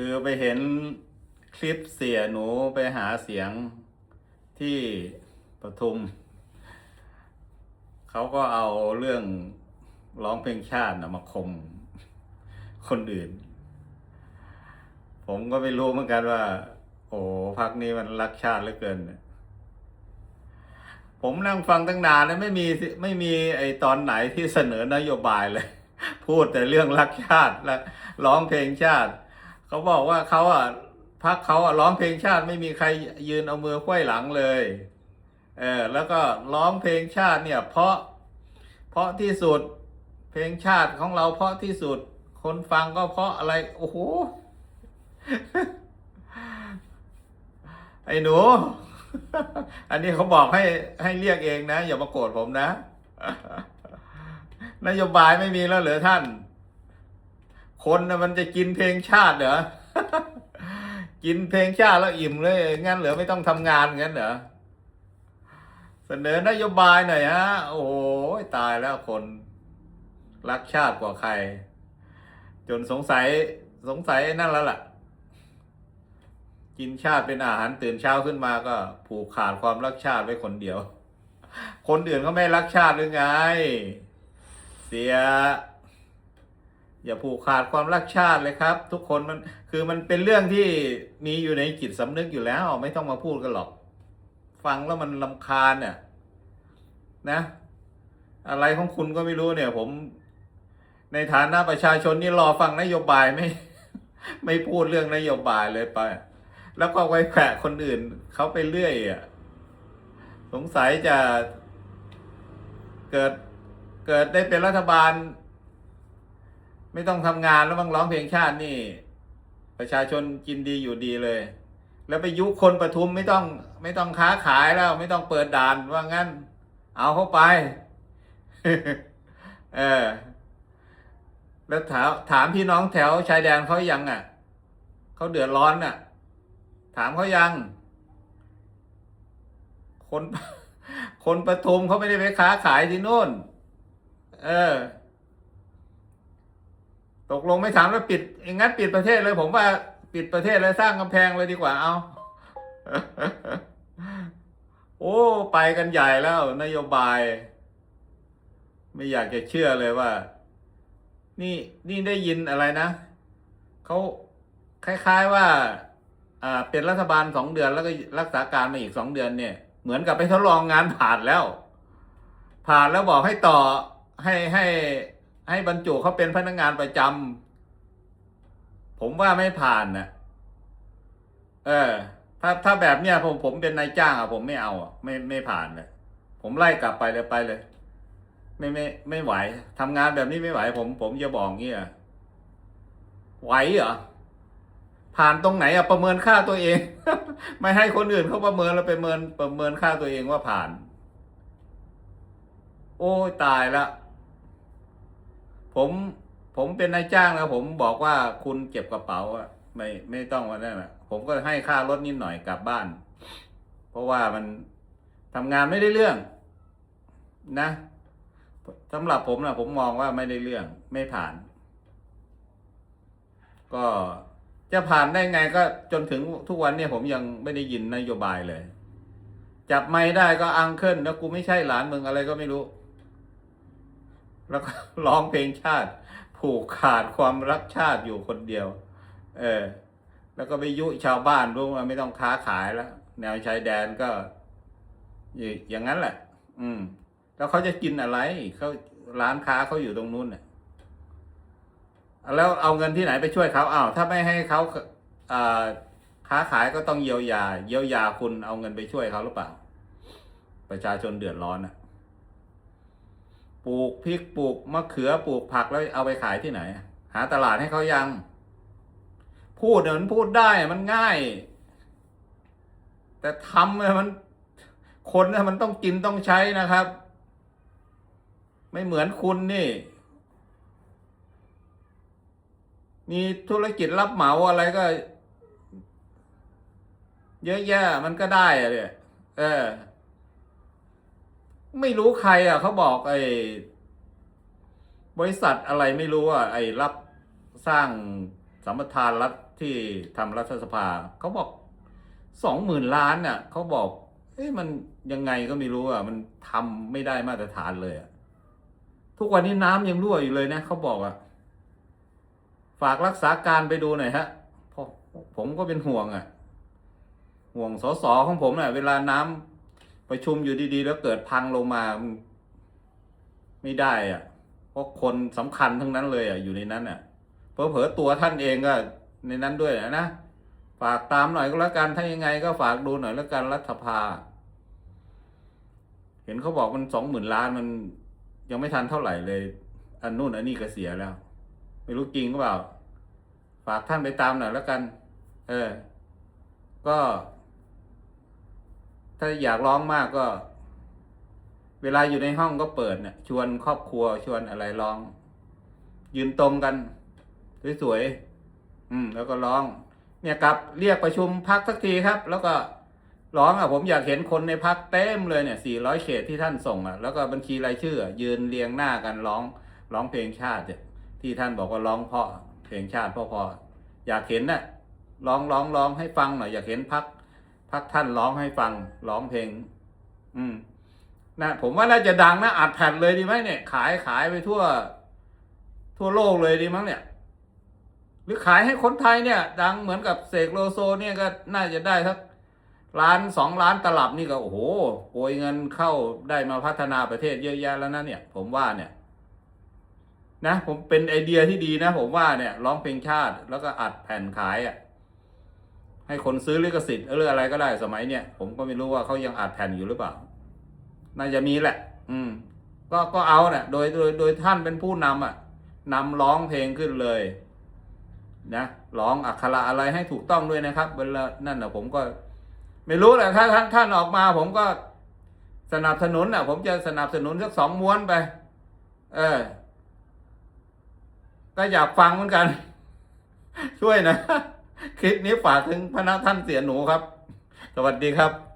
คือไปเห็นคลิปเสียหนูไปหาเสียงที่ปทุม เขาก็เอาเรื่องร้องเพลงชาตินะมาคมคนอื่น ผมก็ไม่รู้เหมือนกันว่า โอ้พักนี้มันรักชาติเหลือเกิน ผมนั่งฟังตั้งนานแล้วไม่มีไม่มีไอตอนไหนที่เสนอนโยบายเลย พูดแต่เรื่องรักชาติและร้องเพลงชาติ เขาบอกว่าเขาอะพักเขาอะร้องเพลงชาติไม่มีใครยืนเอามือควยหลังเลยเออแล้วก็ร้องเพลงชาติเนี่ย เพราะเพราะที่สุดเพลงชาติของเราเพราะที่สุด คนฟังก็เพราะอะไร โอ้โหไอ้หนู อันนี้เขาบอกให้ให้เรียกเองนะ อย่ามาโกรธผมนะ นโยบายไม่มีแล้วเหรอท่าน คนนะมันจะกินเพลงชาติเหรอ กินเพลงชาติแล้วอิ่มเลย งั้นเหรอไม่ต้องทำงานงั้นเหรอ เสนอนโยบายหน่อยฮะ โอ้โหตายแล้วคน รักชาติกว่าใคร จนสงสัยสงสัยนั่นแล้วล่ะ กินชาติเป็นอาหารตื่นเช้าขึ้นมาก็ ผูกขาดความรักชาติไว้คนเดียว คนอื่นก็ไม่รักชาติหรือไง เสีย อย่าผูกขาดความรักชาติเลยครับ ทุกคนมันคือมันเป็นเรื่องที่มีอยู่ในจิตสำนึกอยู่แล้วไม่ต้องมาพูดกันหรอก ฟังแล้วมันลำคาญเนี่ยนะ อะไรของคุณก็ไม่รู้เนี่ย ผม ในฐานะประชาชนนี่รอฟังนโยบายไม่ไม่พูดเรื่องนโยบายเลยไป แล้วก็ไว้แขวะคนอื่นเขาไปเรื่อยอะสงสัยจะเกิดเกิดได้เป็นรัฐบาล ไม่ต้องทำงานแล้วมังร้องเพลงชาตินี่ ประชาชนกินดีอยู่ดีเลย แล้วไปยุคนปทุมไม่ต้องไม่ต้องค้าขายแล้ว ไม่ต้องเปิดด่านว่างั้น เอาเข้าไป เออ แล้วถามถามพี่น้องแถวชายแดนเขายังอะเขาเดือดร้อนอะ ถามเขายัง คนคนปทุมเขาไม่ได้ไปค้าขายที่นู่น เออ ตกลงไม่ถามแล้วปิดอย่างงั้นปิดประเทศเลย ผมว่าปิดประเทศแล้วสร้างกำแพงเลยดีกว่าเอาโอ้ ไปกันใหญ่แล้ว นโยบาย ไม่อยากจะเชื่อเลยว่า นี่นี่ได้ยินอะไรนะเขาคล้าย ๆว่า อ่า เป็นรัฐบาลสองเดือนแล้วก็รักษาการมาอีกสองเดือนเนี่ย เหมือนกับไปทดลองงานผ่านแล้ว ผ่านแล้วบอกให้ต่อให้ให้ ให้บรรจุเขาเป็นพนักงานประจำผมว่าไม่ผ่านนะเออ ถ้าถ้าแบบเนี้ยผมผมเป็นนายจ้างอะผมไม่เอาอะไม่ไม่ผ่านเลยผมไล่กลับไปเลยไปเลย ไม่ไม่ไม่ไหวทำงานแบบนี้ไม่ไหว ผมผมจะบอกเงี้ยไหวเหรอผ่านตรงไหนอะประเมินค่าตัวเอง ไม่ให้คนอื่นเขาประเมินแล้วไปเมินประเมินค่าตัวเองว่าผ่าน โอ้ยตายละ ผมผมเป็นนายจ้างแล้วผมบอกว่าคุณเก็บกระเป๋าไม่ไม่ต้องวันนั้นะผมก็ให้ค่ารถนิดหน่อยกลับบ้าน เพราะว่ามันทำงานไม่ได้เรื่อง นะสำหรับผมนะผมมองว่าไม่ได้เรื่องไม่ผ่าน ก็จะผ่านได้ไงก็จนถึงทุกวันเนี่ยผมยังไม่ได้ยินนโยบายเลย จับไม่ได้ก็อังเคิลแล้วกูไม่ใช่หลานมึงอะไรก็ไม่รู้ แล้วก็ร้องเพลงชาติ ผูกขาดความรักชาติอยู่คนเดียว เออ แล้วก็ไปยุชาวบ้านรู้ว่าไม่ต้องค้าขายแล้วแนวชายแดนก็อย่างนั้นแหละ อืม แล้วเขาจะกินอะไรเขาร้านค้าเขาอยู่ตรงนู้นเนี่ยแล้วเอาเงินที่ไหนไปช่วยเขาอ้าวถ้าไม่ให้เขาอ่าค้าขายก็ต้องเยียวยา เยียวยาคุณเอาเงินไปช่วยเขาหรือเปล่า ประชาชนเดือดร้อนอะ ปลูกพริกปลูกมะเขือปลูกผักแล้วเอาไปขายที่ไหน หาตลาดให้เขายัง พูดเนี่ยมันพูดได้มันง่าย แต่ทำเนี่ยมัน คนเนี่ยมันต้องกินต้องใช้นะครับ ไม่เหมือนคุณนี่ มีธุรกิจรับเหมาอะไรก็ เยอะแยะมันก็ได้อะเนี่ยเออ ไม่รู้ใครอะเขาบอกไอ้บริษัทอะไรไม่รู้อะไอ้รับสร้างสัมปทานรัฐที่ทำรัฐสภาเขาบอกสองหมื่นล้านเนี่ยเขาบอกเอ้ยมันยังไงก็ไม่รู้อะ มันทำไม่ได้มาตรฐานเลยอะทุกวันนี้น้ำยังรั่วอยู่เลยนะเขาบอกอะ ฝากรักษาการไปดูหน่อยฮะเพราะผมก็เป็นห่วงอะ ห่วงสสของผมน่ะ เวลาน้ำ ประชุมอยู่ดีๆ แล้วเกิดพังลงมา ไม่ได้อะ เพราะคนสำคัญทั้งนั้นเลยอะอยู่ในนั้นอะเผลอๆตัวท่านเองก็ในนั้นด้วยนะนะฝากตามหน่อยก็แล้วกันถ้ายังไงก็ฝากดูหน่อยแล้วกันรัฐภา เห็นเขาบอกมันสองหมื่นล้านมันยังไม่ทันเท่าไหร่เลย อันนู่นอันนี้ก็เสียแล้ว ไม่รู้จริงก็เปล่า ฝากท่านไปตามหน่อยแล้วกัน เออ ก็ ถ้าอยากร้องมากก็ เวลาอยู่ในห้องก็เปิดเนี่ยชวนครอบครัวชวนอะไรร้อง ยืนตรงกันสวยๆอืม แล้วก็ร้อง เนี่ยกลับเรียกประชุมพักสักทีครับ แล้วก็ร้องอะผมอยากเห็นคนในพักเต็มเลยเนี่ย400เขตที่ท่านส่งอะแล้วก็บัญชีรายชื่ออะยืนเรียงหน้ากันร้อง ร้องเพลงชาติที่ท่านบอกว่าร้องเพราะเพลงชาติพราะพออยากเห็นน่ะร้องร้องร้องให้ฟังหน่อยอยากเห็นพัก พักท่านร้องให้ฟังร้องเพลง อืมนะผมว่าน่าจะดังนะอัดแผ่นเลยดีไหมเนี่ย ขายขายไปทั่ว ทั่วโลกเลยดีมั้งเนี่ย หรือขายให้คนไทยเนี่ย ดังเหมือนกับเสกโลโซเนี่ยก็น่าจะได้สักล้านสองล้านตลับนี่ก็โอ้โหโกยเงินเข้าได้มาพัฒนาประเทศเยอะแยะแล้วนะเนี่ย ผมว่าเนี่ยนะผมเป็นไอเดียที่ดีนะ ผมว่าเนี่ยร้องเพลงชาติแล้วก็อัดแผ่นขายอะ ให้คนซื้อลิขสิทธิ์หรืออะไรก็ได้สมัยเนี่ยผมก็ไม่รู้ว่าเขายังอัดแผ่นอยู่หรือเปล่า น่าจะมีแหละ อืม ก็ก็เอาเนี่ยโดยโดยโดยท่านเป็นผู้นำอะนำร้องเพลงขึ้นเลยนะร้องอักขระอะไรให้ถูกต้องด้วยนะครับเวลานั่นนะผมก็ ไม่รู้แหละถ้าท่านท่านออกมา ผมก็สนับสนุนอะ ผมจะสนับสนุนสักสองม้วนไป เออก็อยากฟังเหมือนกัน ช่วยนะ คลิปนี้ฝากถึงพระนักท่านเสียหนูครับ สวัสดีครับ